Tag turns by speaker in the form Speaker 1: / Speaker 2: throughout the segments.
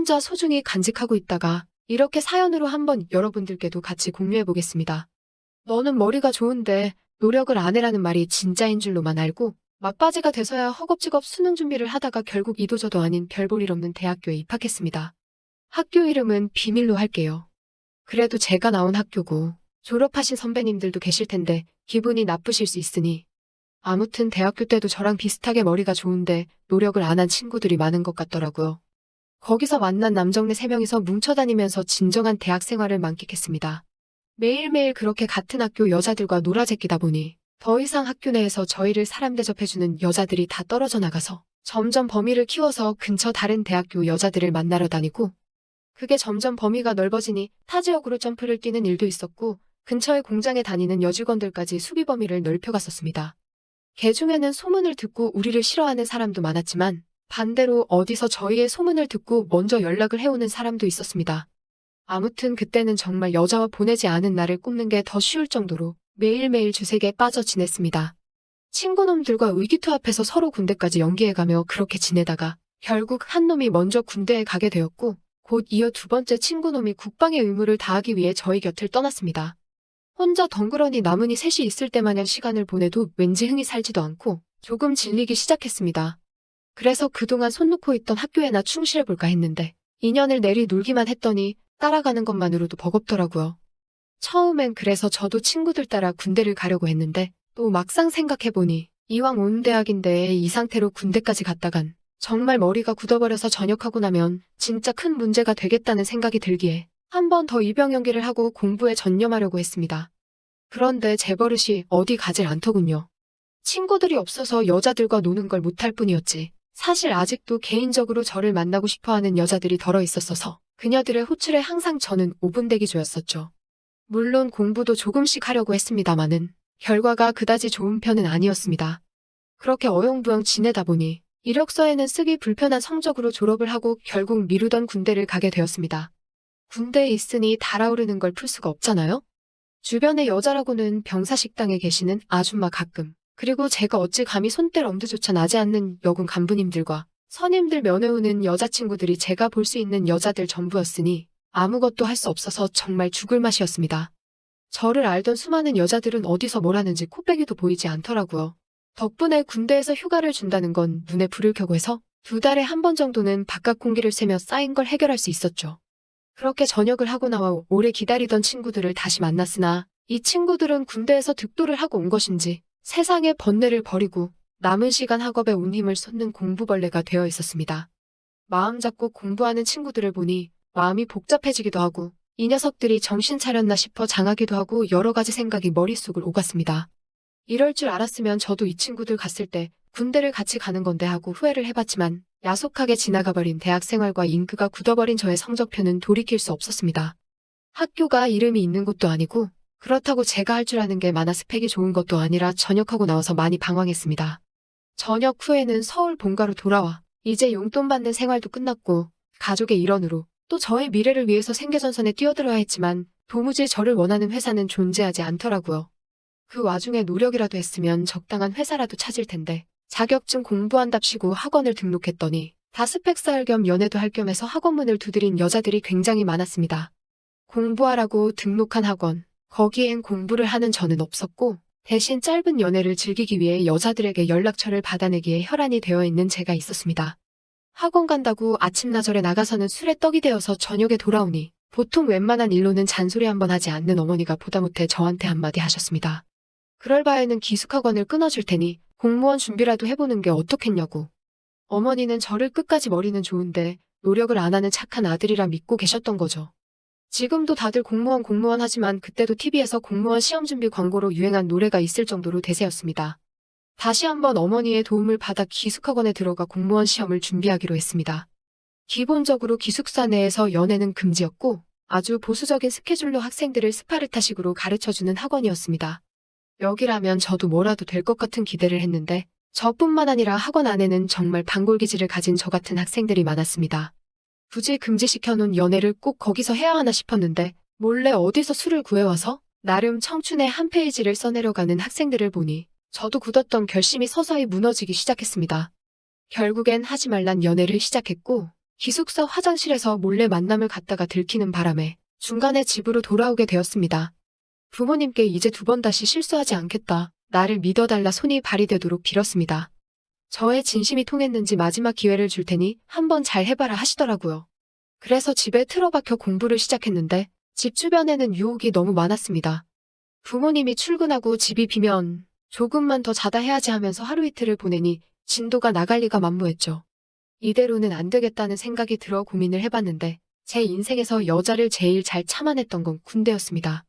Speaker 1: 혼자 소중히 간직하고 있다가 이렇게 사연으로 한번 여러분들께도 같이 공유해 보겠습니다. 너는 머리가 좋은데 노력을 안 해라는 말이 진짜인 줄로만 알고 막바지가 돼서야 허겁지겁 수능 준비를 하다가 결국 이도저도 아닌 별볼일 없는 대학교에 입학했습니다. 학교 이름은 비밀로 할게요. 그래도 제가 나온 학교고 졸업하신 선배님들도 계실 텐데 기분이 나쁘실 수 있으니 아무튼 대학교 때도 저랑 비슷하게 머리가 좋은데 노력을 안 한 친구들이 많은 것 같더라고요. 거기서 만난 남정네 3명이서 뭉쳐다니면서 진정한 대학 생활을 만끽했습니다. 매일매일 그렇게 같은 학교 여자들과 놀아 제끼다 보니 더 이상 학교 내에서 저희를 사람 대접해주는 여자들이 다 떨어져 나가서 점점 범위를 키워서 근처 다른 대학교 여자들을 만나러 다니고 그게 점점 범위가 넓어지니 타 지역으로 점프를 뛰는 일도 있었고 근처의 공장에 다니는 여직원들까지 수비 범위를 넓혀갔었습니다. 개 중에는 소문을 듣고 우리를 싫어하는 사람도 많았지만 반대로 어디서 저희의 소문을 듣고 먼저 연락을 해오는 사람도 있었습니다. 아무튼 그때는 정말 여자와 보내지 않은 날을 꼽는 게 더 쉬울 정도로 매일매일 주색에 빠져 지냈습니다. 친구놈들과 의기투합해서 서로 군대까지 연기해가며 그렇게 지내다가 결국 한 놈이 먼저 군대에 가게 되었고 곧 이어 두 번째 친구놈이 국방의 의무를 다하기 위해 저희 곁을 떠났습니다. 혼자 덩그러니 남은이 셋이 있을 때마냥 시간을 보내도 왠지 흥이 살지도 않고 조금 질리기 시작했습니다. 그래서 그동안 손 놓고 있던 학교에나 충실해볼까 했는데 2년을 내리 놀기만 했더니 따라가는 것만으로도 버겁더라고요. 처음엔 그래서 저도 친구들 따라 군대를 가려고 했는데 또 막상 생각해보니 이왕 온 대학인데 이 상태로 군대까지 갔다간 정말 머리가 굳어버려서 전역하고 나면 진짜 큰 문제가 되겠다는 생각이 들기에 한 번 더 입영 연기를 하고 공부에 전념하려고 했습니다. 그런데 제 버릇이 어디 가질 않더군요. 친구들이 없어서 여자들과 노는 걸 못할 뿐이었지. 사실 아직도 개인적으로 저를 만나고 싶어하는 여자들이 덜어 있었어서 그녀들의 호출에 항상 저는 5분 대기조였었죠. 물론 공부도 조금씩 하려고 했습니다마는 결과가 그다지 좋은 편은 아니었습니다. 그렇게 어영부영 지내다 보니 이력서에는 쓰기 불편한 성적으로 졸업을 하고 결국 미루던 군대를 가게 되었습니다. 군대에 있으니 달아오르는 걸 풀 수가 없잖아요? 주변의 여자라고는 병사식당에 계시는 아줌마 가끔, 그리고 제가 어찌 감히 손뗄 엄두조차 나지 않는 여군 간부님들과 선임들 면회오는 여자친구들이 제가 볼 수 있는 여자들 전부였으니 아무것도 할 수 없어서 정말 죽을 맛이었습니다. 저를 알던 수많은 여자들은 어디서 뭘 하는지 코빼기도 보이지 않더라고요. 덕분에 군대에서 휴가를 준다는 건 눈에 불을 켜고 해서 두 달에 한 번 정도는 바깥 공기를 쐬며 쌓인 걸 해결할 수 있었죠. 그렇게 전역을 하고 나와 오래 기다리던 친구들을 다시 만났으나 이 친구들은 군대에서 득도를 하고 온 것인지 세상의 번뇌를 버리고 남은 시간 학업에 온 힘을 쏟는 공부벌레가 되어 있었습니다. 마음 잡고 공부하는 친구들을 보니 마음이 복잡해지기도 하고 이 녀석들이 정신 차렸나 싶어 장하기도 하고 여러 가지 생각이 머릿속을 오갔습니다. 이럴 줄 알았으면 저도 이 친구들 갔을 때 군대를 같이 가는 건데 하고 후회를 해봤지만 야속하게 지나가버린 대학 생활과 잉크가 굳어버린 저의 성적표는 돌이킬 수 없었습니다. 학교가 이름이 있는 곳도 아니고 그렇다고 제가 할 줄 아는 게 많아 스펙이 좋은 것도 아니라 전역하고 나와서 많이 방황했습니다. 전역 후에는 서울 본가로 돌아와 이제 용돈 받는 생활도 끝났고 가족의 일원으로 또 저의 미래를 위해서 생계전선에 뛰어들어야 했지만 도무지 저를 원하는 회사는 존재하지 않더라고요. 그 와중에 노력이라도 했으면 적당한 회사라도 찾을 텐데 자격증 공부한답시고 학원을 등록했더니 다스펙 쌓을 겸 연애도 할 겸해서 학원문을 두드린 여자들이 굉장히 많았습니다. 공부하라고 등록한 학원, 거기엔 공부를 하는 저는 없었고 대신 짧은 연애를 즐기기 위해 여자들에게 연락처를 받아내기에 혈안이 되어 있는 제가 있었습니다. 학원 간다고 아침나절에 나가서는 술에 떡이 되어서 저녁에 돌아오니 보통 웬만한 일로는 잔소리 한번 하지 않는 어머니가 보다 못해 저한테 한마디 하셨습니다. 그럴 바에는 기숙학원을 끊어줄 테니 공무원 준비라도 해보는 게 어떻겠냐고. 어머니는 저를 끝까지 머리는 좋은데 노력을 안 하는 착한 아들이라 믿고 계셨던 거죠. 지금도 다들 공무원 공무원 하지만 그때도 TV에서 공무원 시험 준비 광고로 유행한 노래가 있을 정도로 대세였습니다. 다시 한번 어머니의 도움을 받아 기숙학원에 들어가 공무원 시험을 준비하기로 했습니다. 기본적으로 기숙사 내에서 연애는 금지였고 아주 보수적인 스케줄로 학생들을 스파르타식으로 가르쳐주는 학원이었습니다. 여기라면 저도 뭐라도 될 것 같은 기대를 했는데 저뿐만 아니라 학원 안에는 정말 반골기질을 가진 저 같은 학생들이 많았습니다. 굳이 금지시켜놓은 연애를 꼭 거기서 해야 하나 싶었는데 몰래 어디서 술을 구해와서 나름 청춘의 한 페이지를 써내려가는 학생들을 보니 저도 굳었던 결심이 서서히 무너지기 시작했습니다. 결국엔 하지 말란 연애를 시작했고 기숙사 화장실에서 몰래 만남을 갖다가 들키는 바람에 중간에 집으로 돌아오게 되었습니다. 부모님께 이제 두 번 다시 실수하지 않겠다. 나를 믿어달라 손이 발휘되도록 빌었습니다. 저의 진심이 통했는지 마지막 기회를 줄 테니 한번 잘 해봐라 하시더라고요. 그래서 집에 틀어박혀 공부를 시작했는데 집 주변에는 유혹이 너무 많았습니다. 부모님이 출근하고 집이 비면 조금만 더 자다 해야지 하면서 하루 이틀을 보내니 진도가 나갈 리가 만무했죠. 이대로는 안 되겠다는 생각이 들어 고민을 해봤는데 제 인생에서 여자를 제일 잘 참아냈던 건 군대였습니다.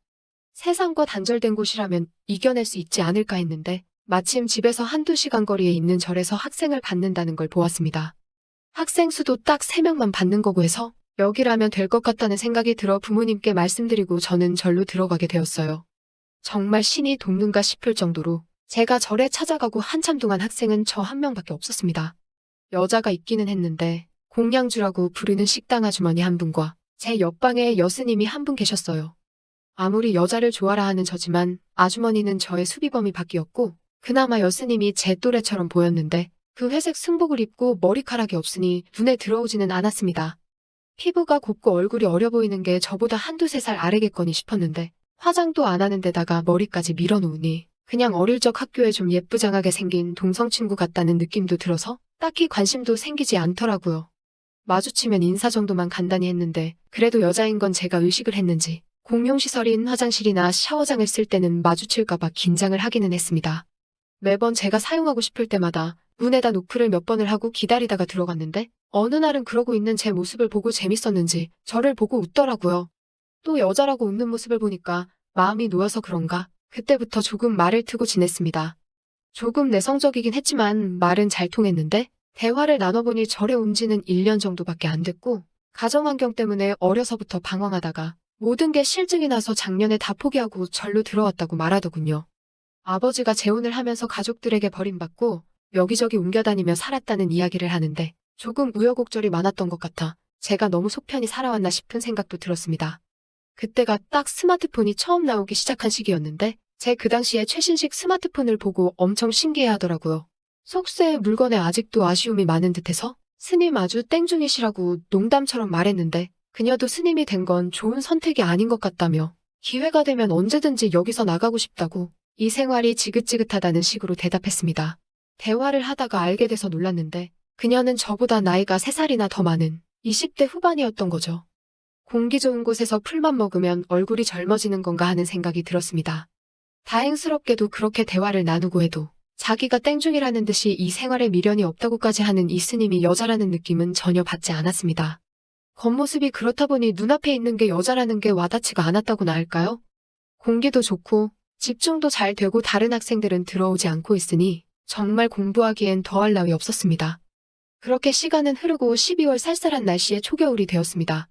Speaker 1: 세상과 단절된 곳이라면 이겨낼 수 있지 않을까 했는데 마침 집에서 한두 시간 거리에 있는 절에서 학생을 받는다는 걸 보았습니다. 학생 수도 딱 3명만 받는 거고 해서 여기라면 될 것 같다는 생각이 들어 부모님께 말씀드리고 저는 절로 들어가게 되었어요. 정말 신이 돕는가 싶을 정도로 제가 절에 찾아가고 한참 동안 학생은 저 한 명밖에 없었습니다. 여자가 있기는 했는데 공양주라고 부르는 식당 아주머니 한 분과 제 옆방에 여스님이 한 분 계셨어요. 아무리 여자를 좋아라 하는 저지만 아주머니는 저의 수비범이 바뀌었고 그나마 여스님이 제 또래처럼 보였는데 그 회색 승복을 입고 머리카락이 없으니 눈에 들어오지는 않았습니다. 피부가 곱고 얼굴이 어려 보이는 게 저보다 한두 세 살 아래겠거니 싶었는데 화장도 안 하는 데다가 머리까지 밀어놓으니 그냥 어릴 적 학교에 좀 예쁘장하게 생긴 동성 친구 같다는 느낌도 들어서 딱히 관심도 생기지 않더라고요. 마주치면 인사 정도만 간단히 했는데 그래도 여자인 건 제가 의식을 했는지 공용시설인 화장실이나 샤워장을 쓸 때는 마주칠까봐 긴장을 하기는 했습니다. 매번 제가 사용하고 싶을 때마다 문에다 노크를 몇 번을 하고 기다리다가 들어갔는데 어느 날은 그러고 있는 제 모습을 보고 재밌었는지 저를 보고 웃더라고요. 또 여자라고 웃는 모습을 보니까 마음이 놓여서 그런가 그때부터 조금 말을 트고 지냈습니다. 조금 내성적이긴 했지만 말은 잘 통했는데 대화를 나눠보니 절에 온 지는 1년 정도밖에 안 됐고 가정환경 때문에 어려서부터 방황하다가 모든 게 실증이 나서 작년에 다 포기하고 절로 들어왔다고 말하더군요. 아버지가 재혼을 하면서 가족들에게 버림받고 여기저기 옮겨다니며 살았다는 이야기를 하는데 조금 우여곡절이 많았던 것 같아 제가 너무 속편히 살아왔나 싶은 생각도 들었습니다. 그때가 딱 스마트폰이 처음 나오기 시작한 시기였는데 제 그 당시에 최신식 스마트폰을 보고 엄청 신기해 하더라고요. 속세의 물건에 아직도 아쉬움이 많은 듯해서 스님 아주 땡중이시라고 농담처럼 말했는데 그녀도 스님이 된 건 좋은 선택이 아닌 것 같다며 기회가 되면 언제든지 여기서 나가고 싶다고 이 생활이 지긋지긋하다는 식으로 대답했습니다. 대화를 하다가 알게 돼서 놀랐는데 그녀는 저보다 나이가 3살이나 더 많은 20대 후반이었던 거죠. 공기 좋은 곳에서 풀만 먹으면 얼굴이 젊어지는 건가 하는 생각이 들었습니다. 다행스럽게도 그렇게 대화를 나누고 해도 자기가 땡중이라는 듯이 이 생활에 미련이 없다고까지 하는 이 스님이 여자라는 느낌은 전혀 받지 않았습니다. 겉모습이 그렇다 보니 눈앞에 있는 게 여자라는 게 와닿지가 않았다고나 할까요? 공기도 좋고 집중도 잘 되고 다른 학생들은 들어오지 않고 있으니 정말 공부하기엔 더할 나위 없었습니다. 그렇게 시간은 흐르고 12월 쌀쌀한 날씨에 초겨울이 되었습니다.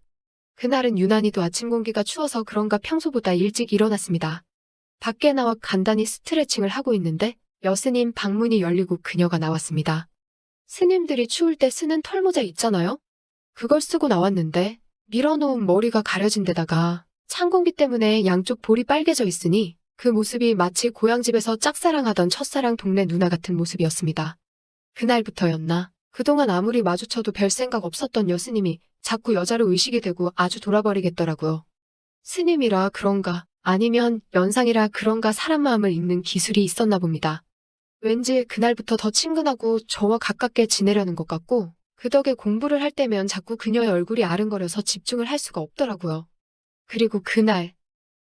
Speaker 1: 그날은 유난히도 아침 공기가 추워서 그런가 평소보다 일찍 일어났습니다. 밖에 나와 간단히 스트레칭을 하고 있는데 여스님 방문이 열리고 그녀가 나왔습니다. 스님들이 추울 때 쓰는 털모자 있잖아요? 그걸 쓰고 나왔는데 밀어놓은 머리가 가려진 데다가 찬 공기 때문에 양쪽 볼이 빨개져 있으니 그 모습이 마치 고향집에서 짝사랑하던 첫사랑 동네 누나 같은 모습이었습니다. 그날부터였나 그동안 아무리 마주쳐도 별 생각 없었던 여스님이 자꾸 여자로 의식이 되고 아주 돌아버리겠더라고요. 스님이라 그런가 아니면 연상이라 그런가 사람 마음을 읽는 기술이 있었나 봅니다. 왠지 그날부터 더 친근하고 저와 가깝게 지내려는 것 같고 그 덕에 공부를 할 때면 자꾸 그녀의 얼굴이 아른거려서 집중을 할 수가 없더라고요. 그리고 그날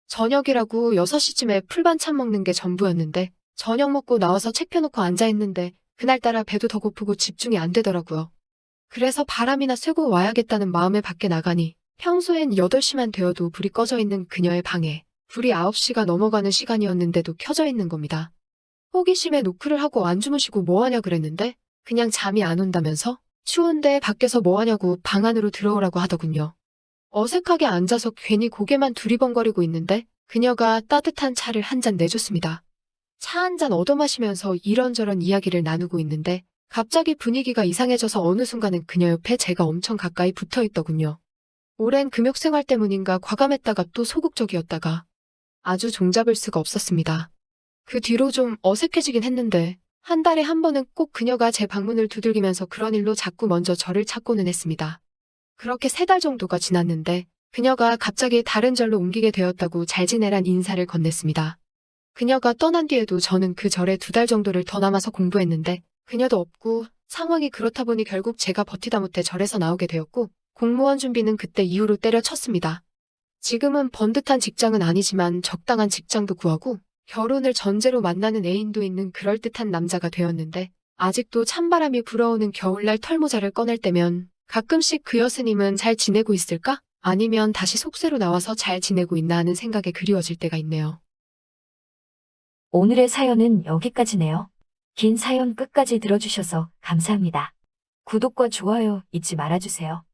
Speaker 1: 저녁이라고 6시쯤에 풀반찬 먹는 게 전부였는데 저녁 먹고 나와서 책 펴놓고 앉아있는데 그날따라 배도 더 고프고 집중이 안 되더라고요. 그래서 바람이나 쐬고 와야겠다는 마음에 밖에 나가니 평소엔 8시만 되어도 불이 꺼져 있는 그녀의 방에 불이 9시가 넘어가는 시간이었는데도 켜져 있는 겁니다. 호기심에 노크를 하고 안 주무시고 뭐하냐 그랬는데 그냥 잠이 안 온다면서 추운데 밖에서 뭐하냐고 방 안으로 들어오라고 하더군요. 어색하게 앉아서 괜히 고개만 두리번거리고 있는데 그녀가 따뜻한 차를 한 잔 내줬습니다. 차 한 잔 얻어 마시면서 이런저런 이야기를 나누고 있는데 갑자기 분위기가 이상해져서 어느 순간은 그녀 옆에 제가 엄청 가까이 붙어 있더군요. 오랜 금욕 생활 때문인가 과감했다가 또 소극적이었다가 아주 종잡을 수가 없었습니다. 그 뒤로 좀 어색해지긴 했는데 한 달에 한 번은 꼭 그녀가 제 방문을 두들기면서 그런 일로 자꾸 먼저 저를 찾고는 했습니다. 그렇게 세 달 정도가 지났는데 그녀가 갑자기 다른 절로 옮기게 되었다고 잘 지내란 인사를 건넸습니다. 그녀가 떠난 뒤에도 저는 그 절에 두 달 정도를 더 남아서 공부했는데 그녀도 없고 상황이 그렇다 보니 결국 제가 버티다 못해 절에서 나오게 되었고 공무원 준비는 그때 이후로 때려쳤습니다. 지금은 번듯한 직장은 아니지만 적당한 직장도 구하고 결혼을 전제로 만나는 애인도 있는 그럴듯한 남자가 되었는데 아직도 찬바람이 불어오는 겨울날 털모자를 꺼낼 때면 가끔씩 그 여스님은 잘 지내고 있을까? 아니면 다시 속세로 나와서 잘 지내고 있나 하는 생각에 그리워질 때가 있네요.
Speaker 2: 오늘의 사연은 여기까지네요. 긴 사연 끝까지 들어주셔서 감사합니다. 구독과 좋아요 잊지 말아주세요.